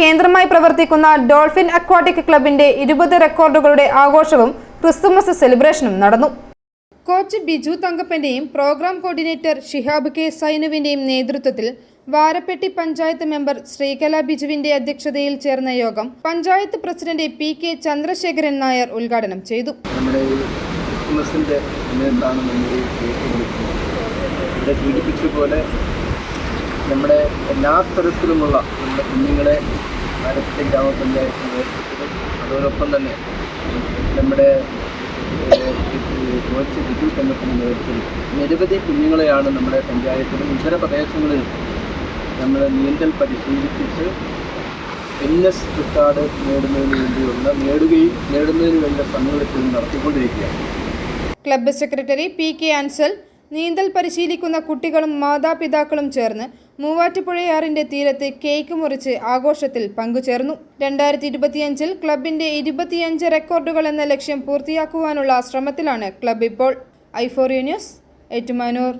കേന്ദ്രമായി പ്രവർത്തിക്കുന്ന dolphin aquatic ക്ലബിന്റെ ഇരുപത് റെക്കോർഡുകളുടെ ആഘോഷവും ക്രിസ്തുമസ് സെലിബ്രേഷനും നടന്നു. കോച്ച് ബിജു തങ്കപ്പന്റെയും പ്രോഗ്രാം കോർഡിനേറ്റർ ഷിഹാബ് കെ സൈനുവിന്റെയും നേതൃത്വത്തിൽ വാരപ്പെട്ടി പഞ്ചായത്ത് മെമ്പർ ശ്രീകല ബിജുവിന്റെ അധ്യക്ഷതയിൽ ചേർന്ന യോഗം panchayat president P K Chandrasekharan Nair ഉദ്ഘാടനം ചെയ്തു. ഇവിടെ സൂചിപ്പിച്ച പോലെ നമ്മുടെ എല്ലാ തരത്തിലുമുള്ള നമ്മുടെ കുഞ്ഞുങ്ങളെ ആരത്തെ ഗ്രാമപഞ്ചായത്തിൽ അതോടൊപ്പം തന്നെ നമ്മുടെ കോച്ച് ബിജു കന്നപ്പന്റെ നേതൃത്വത്തിൽ നിരവധി കുഞ്ഞുങ്ങളെയാണ് നമ്മുടെ പഞ്ചായത്തിലും ഇതര പ്രദേശങ്ങളിലും നമ്മൾ നീന്തൽ പരിശീലിപ്പിച്ച് എസ് റിക്കാർഡ് നേടുന്നതിന് വേണ്ടിയുള്ള നേടുകയും നേടുന്നതിന് വേണ്ട ശ്രമങ്ങളെപ്പോഴും നടത്തിക്കൊണ്ടിരിക്കുകയാണ്. Club secretary P K Ansal നീന്തൽ പരിശീലിക്കുന്ന കുട്ടികളും മാതാപിതാക്കളും ചേർന്ന് മൂവാറ്റുപുഴയാറിന്റെ തീരത്ത് കേക്ക് മുറിച്ച് ആഘോഷത്തിൽ പങ്കുചേർന്നു. രണ്ടായിരത്തി ഇരുപത്തിയഞ്ചിൽ ക്ലബിന്റെ ഇരുപത്തിയഞ്ച് റെക്കോർഡുകൾ എന്ന ലക്ഷ്യം പൂർത്തിയാക്കുവാനുള്ള ശ്രമത്തിലാണ് ക്ലബ് ഇപ്പോൾ. Euphoria news Ettumanoor.